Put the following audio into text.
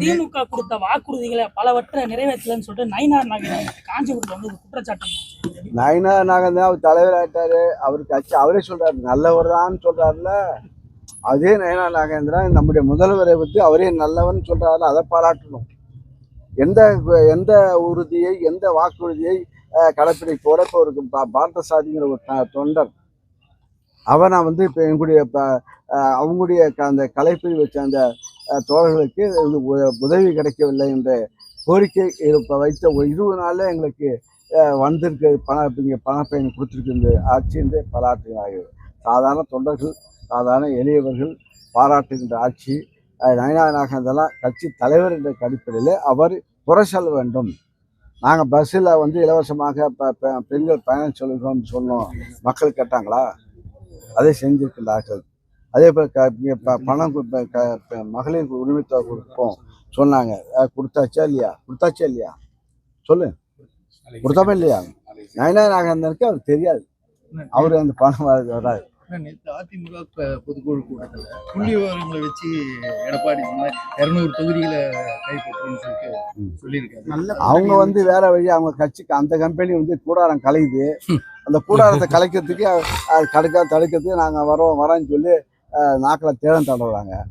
திமுக கொடுத்த வாக்குறுதிகளை பலவற்றை நிறைவேற்றலன்னு சொல்லிட்டு நயினார் நாகேந்திரன் காஞ்சிபுரத்துல வந்து குற்றச்சாட்டு. நயனா நாகன் தான் அவர் தலைவர் ஆயிட்டாரு. அவர் கட்சி அவரே சொல்றாரு நல்லவர் தான் சொல்றாருல. அதே நயனா நாகேந்திரன் நம்முடைய முதல்வரை பற்றி அவரே நல்லவன் சொல்றாரு அதை பாராட்டணும். எந்த எந்த உறுதியை எந்த வாக்குறுதியை கடைப்பிடிப்போட இப்போ ஒரு சாதிங்கிற ஒரு தொண்டர். அவனை வந்து இப்போ எங்களுடைய அவங்களுடைய அந்த கலைப்பிரிவை சேர்ந்த அஹ், தோழர்களுக்கு உதவி கிடைக்கவில்லை என்ற கோரிக்கை இப்போ வைத்த ஒரு இருபது நாளில் எங்களுக்கு அஹ், வந்திருக்கு பண இங்கே பணப்பயன் கொடுத்துருக்குது ஆட்சி என்று பாராட்டுகிறார்கள் சாதாரண தொண்டர்கள் சாதாரண எளியவர்கள் பாராட்டுகின்ற ஆட்சி. அஹ், நயனா நாகந்தெல்லாம் கட்சி தலைவர் என்ற அடிப்படையில் அவர் குறை சொல்ல வேண்டும். நாங்கள் பஸ்ஸில் வந்து இலவசமாக பெண்கள் பயணம் சொல்லுகிறோம்னு சொன்னோம். மக்கள் கேட்டாங்களா? அதை செஞ்சிருக்கிறார்கள் அதே போல் க இங்க ப பணம் மகளிர் உரிமை தொகை கொடுப்போம் சொன்னாங்க. கொடுத்தாச்சா இல்லையா? கொடுத்தாச்சா இல்லையா? சொல்லு. கொடுத்தாமே இல்லையா? நயனா நாகந்தனுக்கு அவர் தெரியாது. அவர் அந்த பணம் வர- வராது. நேற்று அதிமுக பொதுக்குழு கூட்டத்தில் புள்ளி விவரங்களை வச்சு எடப்பாடி இரநூறு தொகுதிகளை கைப்பற்றுன்னு சொல்லிட்டு ம். சொல்லியிருக்காரு. அவங்க வந்து வேற வழி அவங்க கட்சிக்கு அந்த கம்பெனி வந்து கூடாரம் கலையுது. அந்த கூடாரத்தை கலைக்கிறதுக்கு அது கடுக்கா தடுக்கிறதுக்கு நாங்கள் வரோம் வரோன்னு சொல்லி நாக்கில் தேடம் தடவுறாங்க.